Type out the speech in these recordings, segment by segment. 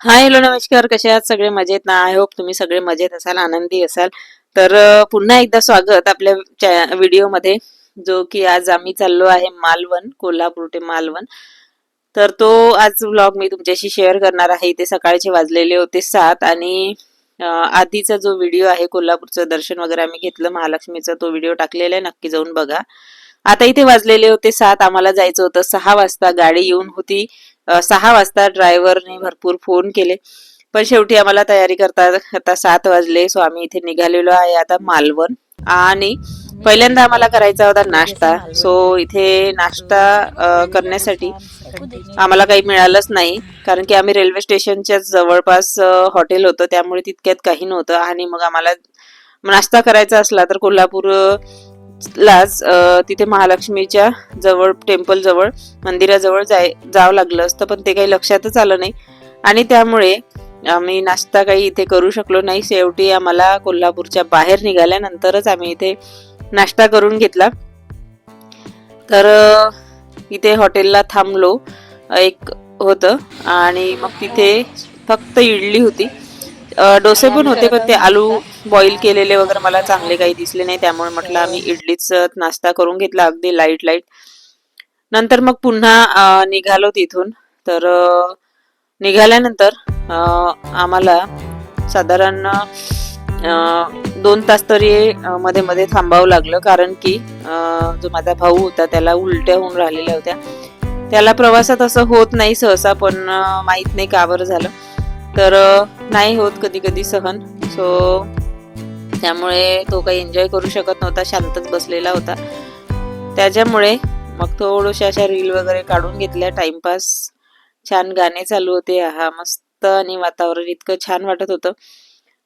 Hi hello नमस्कार. कसे आहात? सगळे मजेत ना? आय होप तुम्ही सगळे मजेत असाल आनंदी असाल. तर अ, पुन्हा एकदा स्वागत आपल्या च्या- व्हिडिओमध्ये जो की आज आम्ही चाललो आहे मालवण कोल्हापूर ते मालवण. तर तो आज व्लॉग मी तुमच्याशी शेअर करणार आहे. इथे सकाळचे वाजलेले होते सात आणि अ, आधीचा जो व्हिडिओ आहे कोल्हापूरचं दर्शन वगैरे आम्ही घेतलं. महालक्ष्मीचा तो व्हिडिओ टाकलेला आहे नक्की जाऊन बघा. आता इथे वाजलेले होते सात. आम्हाला जायचं होतं सहा वाजता. गाडी येऊन होती. सहा वाजता ड्रायव्हरने भरपूर फोन केले. पण शेवटी आम्हाला तयारी करता आता सात वाजले. सो आम्ही इथे निघालेलो आहे आता मालवण. आणि पहिल्यांदा आम्हाला करायचा होता नाश्ता. सो इथे नाश्ता करण्यासाठी आम्हाला काही मिळालंच नाही. कारण की आम्ही रेल्वे स्टेशनच्या जवळपास हॉटेल होतं. त्यामुळे तितक्यात काही नव्हतं. आणि मग आम्हाला नाश्ता करायचा असला तर कोल्हापूर लाच तिथे महालक्ष्मीच्या जवळ टेम्पल जवळ मंदिराजवळ जाय जावं लागलं असतं पण ते काही लक्षातच आलं नाही. आणि त्यामुळे आम्ही नाश्ता काही इथे करू शकलो नाही. शेवटी आम्हाला कोल्हापूरच्या बाहेर निघाल्यानंतरच आम्ही इथे नाश्ता करून घेतला. तर इथे हॉटेलला थांबलो एक होतं. आणि मग तिथे फक्त इडली होती. डोसे पण होते पण ते आलू बॉईल केलेले वगैरे मला चांगले काही दिसले नाही. त्यामुळे म्हटलं आम्ही इडलीच नाश्ता करून घेतला. अगदी लाइट लाइट नंतर मग पुन्हा निघालो तिथून. तर निघाल्यानंतर आम्हाला साधारण दोन तास तरी मध्ये मध्ये थांबावं लागलं. कारण की जो माझा भाऊ होता त्याला उलट्या होऊन राहिलेल्या होत्या. त्याला प्रवासात असं होत नाही सहसा पण माहीत माहीत नाही का बरं झालं. तर नाही होत कधी कधी सहन. सो त्यामुळे तो काही एन्जॉय करू शकत नव्हता शांतच बसलेला होता. त्याच्यामुळे मग थोडशा अशा रील वगैरे काढून घेतल्या. टाइमपास छान गाणे चालू होते. हा मस्त आणि वातावरण इतकं छान वाटत होतं.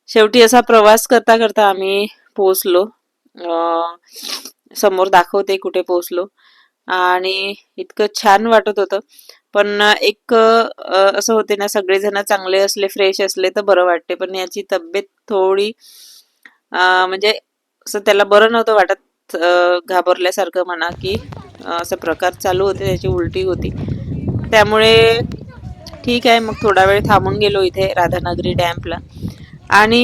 शेवटी असा प्रवास करता करता आम्ही पोहोचलो. समोर दाखवते कुठे पोहोचलो. आणि इतकं छान वाटत होतं. पण एक असं होते ना सगळेजण चांगले असले फ्रेश असले तर बरं वाटते. पण याची तब्येत थोडी म्हणजे असं त्याला बरं नव्हतं वाटत घाबरल्यासारखं म्हणा की असं प्रकार चालू होते त्याची उलटी होती. त्यामुळे ठीक आहे मग थोडा वेळ थांबून गेलो इथे राधानगरी डॅम्पला आणि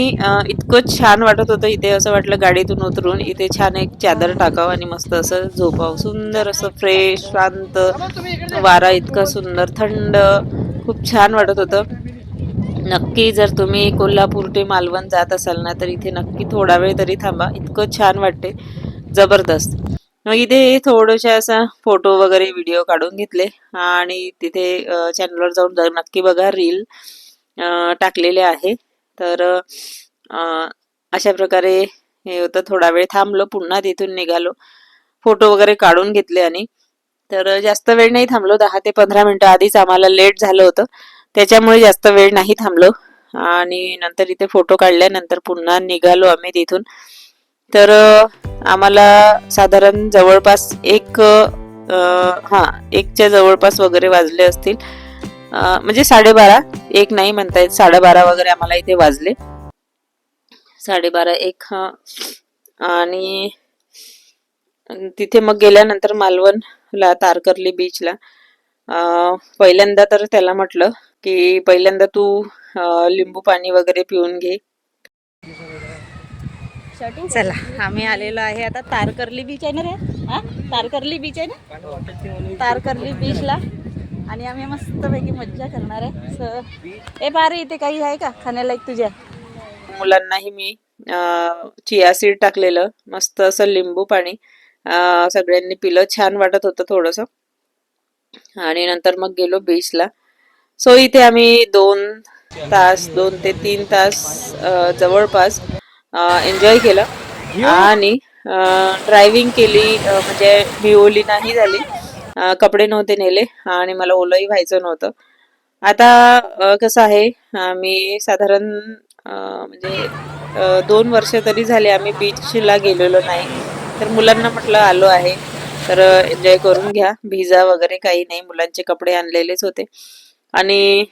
इतकं छान वाटत होतं इथे असं वाटलं गाडीतून उतरून. इथे छान एक चादर टाकावं आणि मस्त असं झोपावं. सुंदर असं फ्रेश शांत वारा इतका सुंदर थंड. खूप छान वाटत होतं. नक्की जर तुम्ही कोल्हापूर ते मालवण जात असाल ना तर इथे नक्की थोडा वेळ तरी थांबा. इतकं छान वाटते जबरदस्त. मग इथे थोडेसे असं फोटो वगैरे व्हिडिओ काढून घेतले. आणि तिथे चॅनलवर जाऊन जा- नक्की बघा. रील टाकलेले आहे. तर अशा प्रकारे हे होतं. थोडा वेळ थांबलो पुन्हा तिथून निघालो. फोटो वगैरे काढून घेतले आणि. तर जास्त वेळ नाही थांबलो. दहा ते पंधरा मिनटं आधीच आम्हाला लेट झालं होतं. त्याच्यामुळे जास्त वेळ नाही थांबलो. आणि नंतर इथे फोटो काढल्यानंतर पुन्हा निघालो आम्ही तिथून. तर आम्हाला साधारण जवळपास एक हां हा एकच्या जवळपास वगैरे वाजले असतील. म्हणजे साडेबारा एक नाही म्हणता येत साडेबारा वगैरे आम्हाला इथे वाजले. साडेबारा एक हा. आणि तिथे मग गेल्यानंतर मालवणला तारकर्ली बीचला अं, पहिल्यांदा तर त्याला म्हटलं की पहिल्यांदा तू लिंबू पाणी वगैरे पिऊन घे. चला आम्ही आलेलो आहे आता तारकर्ली बीच आहे ना रे? हा? तारकर्ली बीच आहे ना? तारकर्ली बीचला आणि आम्ही मस्तपैकी मज्जा करणार आहे. स- ए बारे इथे काही आहे का खाण्यालायक तुझ्या? मुलांनाही मी चिया सीड टाकलेलं मस्त असं लिंबू पाणी. सगळ्यांनी पिलं छान वाटत होतं थोडंसं. आणि नंतर मग गेलो बीचला सो इथे आम्ही दोन तास दोन ते तीन तास जवळपास एन्जॉय केलं. आणि ड्रायव्हिंग केली म्हणजे मी ओली नाही झाली. कपडे नव्हते नेले आणि मला ओलंही व्हायचं नव्हतं. आता कसं आहे मी साधारण म्हणजे दोन वर्ष तरी झाले आम्ही बीचला गेलेलो नाही. तर मुलांना म्हटलं आलो आहे. तर एन्जॉय करून घ्या. भिजा वगैरे काही नाही. मुलांचे कपडे आणलेलेच होते. आणि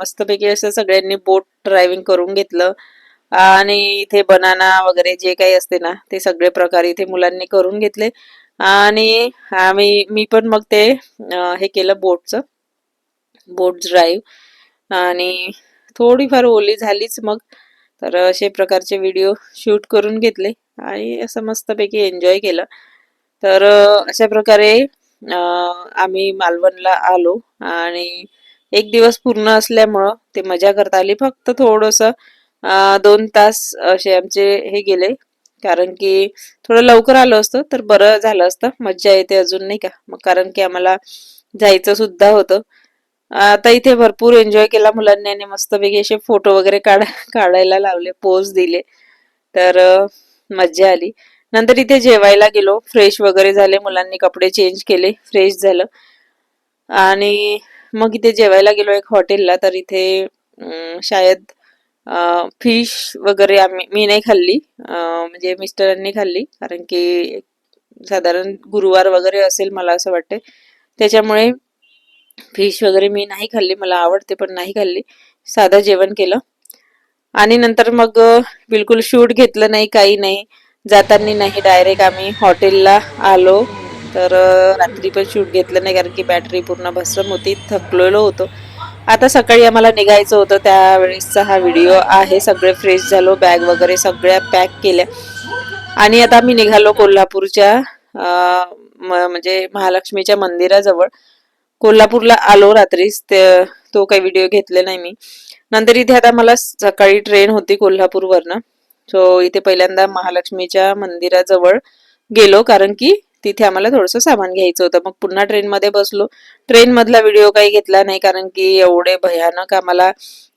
मस्तपैकी असं सगळ्यांनी बोट ड्रायव्हिंग करून घेतलं. आणि इथे बनाना वगैरे जे काही असते ना ते सगळे प्रकार इथे मुलांनी करून घेतले. आणि आम्ही मी पण मग ते हे केलं बोटचं बोट ड्राईव्ह आणि थोडीफार ओली झालीच मग तर असे प्रकारचे व्हिडिओ शूट करून घेतले आणि असं मस्तपैकी एन्जॉय केलं. तर अशा प्रकारे आम्ही मालवणला आलो आणि एक दिवस पूर्ण असल्यामुळं ते मजा करता आली. फक्त थोडंसं दोन तास असे आमचे हे गेले. कारण की थोडं लवकर आलो असतं तर बरं झालं असतं. मज्जा येते अजून नाही का? मग कारण की आम्हाला जायचं सुद्धा होतं. आता इथे भरपूर एन्जॉय केला मुलांनी आणि मस्तपैकी असे फोटो वगैरे काढ काढायला लावले पोज दिले. तर मज्जा आली. नंतर इथे जेवायला गेलो. फ्रेश वगैरे झाले मुलांनी कपडे चेंज केले. फ्रेश झालं. आणि मग इथे जेवायला गेलो एक हॉटेलला तर इथे शायद फिश वगैरे आम्ही मी नाही खाल्ली. म्हणजे मिस्टरांनी खाल्ली. कारण की साधारण गुरुवार वगैरे असेल मला असं वाटते त्याच्यामुळे फिश वगैरे मी नाही खाल्ली. मला आवडते पण नाही खाल्ली. साधं जेवण केलं. आणि नंतर मग बिलकुल शूट घेतलं नाही काही नाही. जाताना नाही डायरेक्ट आम्ही हॉटेलला आलो. तर रात्री पण शूट घेतलं नाही कारण की बॅटरी पूर्ण भस्म होती. थकलेलो होतो. आता सकाळी आम्हाला निघायचं होतं त्यावेळेसचा हा व्हिडिओ आहे. सगळे फ्रेश झालो बॅग वगैरे सगळ्या पॅक केल्या. आणि आता आम्ही निघालो कोल्हापूरच्या म्हणजे महालक्ष्मीच्या मंदिराजवळ. कोल्हापूरला आलो रात्रीच ते तो काही व्हिडिओ घेतले नाही मी. नंतर इथे आता मला सकाळी ट्रेन होती कोल्हापूरवरनं. सो इथे पहिल्यांदा महालक्ष्मीच्या मंदिराजवळ गेलो कारण की तिथे आम्हाला थोडंसं सामान घ्यायचं होतं. मग पुन्हा ट्रेनमध्ये बसलो. ट्रेन मधला व्हिडिओ काही घेतला नाही कारण की एवढे भयानक आम्हाला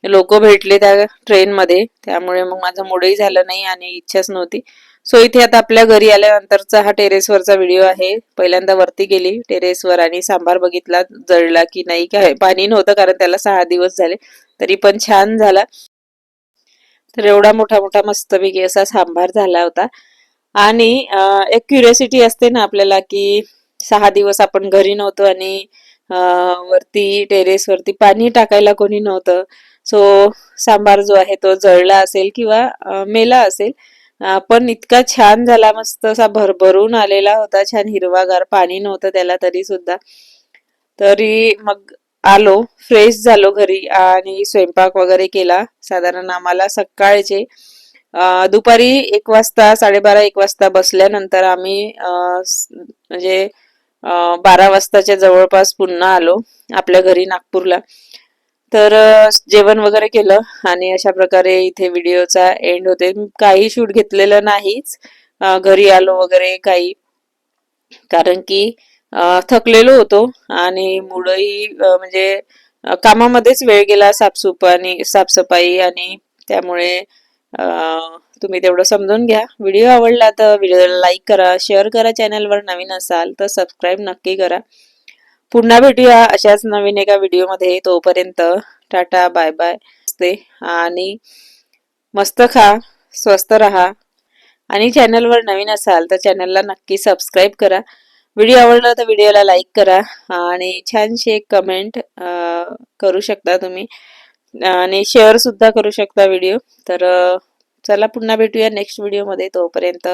लोक भेटले त्या ट्रेनमध्ये. त्यामुळे मग माझं मुडही झालं नाही आणि इच्छाच नव्हती. सो इथे आता आपल्या घरी आल्यानंतरचा हा टेरेसवरचा व्हिडिओ आहे. पहिल्यांदा वरती गेली टेरेसवर आणि सांबार बघितला जळला की नाही काय पाणी नव्हतं कारण त्याला सहा दिवस झाले. तरी पण छान झाला. तर एवढा मोठा मोठा मस्तपैकी असा सांबार झाला होता. आणि एक क्युरियोसिटी असते ना आपल्याला की सहा दिवस आपण घरी नव्हतो आणि वरती टेरेसवरती पाणी टाकायला कोणी नव्हतं. सो सांबार जो आहे तो जळला असेल किंवा मेला असेल. पण इतका छान झाला मस्त असा भरभरून आलेला होता छान हिरवागार पाणी नव्हतं त्याला तरी सुद्धा. तरी मग आलो फ्रेश झालो घरी आणि स्वयंपाक वगैरे केला साधारण आम्हाला सकाळचे दुपारी एक वाजता साडेबारा एक वाजता बसल्यानंतर आम्ही म्हणजे बारा वाजताच्या जवळपास पुन्हा आलो आपल्या घरी नागपूरला. तर जेवण वगैरे केलं आणि अशा प्रकारे इथे व्हिडिओचा एंड होते. काही शूट घेतलेलं नाहीच. घरी आलो वगैरे काही. कारण की थकलेलो होतो आणि मुळही म्हणजे कामामध्येच वेळ गेला साफसूप आणि साफसफाई आणि त्यामुळे तुम्ही तेवढं समजून घ्या. व्हिडिओ आवडला तर व्हिडिओला लाईक करा शेअर करा चॅनलवर नवीन असाल तर सबस्क्राईब नक्की करा. पुन्हा भेटूया अशाच नवीन एका व्हिडिओमध्ये तोपर्यंत टाटा बाय बाय असते आणि मस्त खा स्वस्त राहा. आणि चॅनलवर नवीन असाल तर चॅनलला नक्की सबस्क्राईब करा. व्हिडिओ आवडला तर व्हिडिओला लाईक करा. आणि छानशी एक कमेंट करू शकता तुम्ही. आणि शेअर सुद्धा करू शकता व्हिडिओ तर चला पुन्हा भेटूया नेक्स्ट व्हिडिओमध्ये तोपर्यंत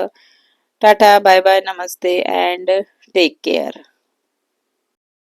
tata bye bye namaste and take care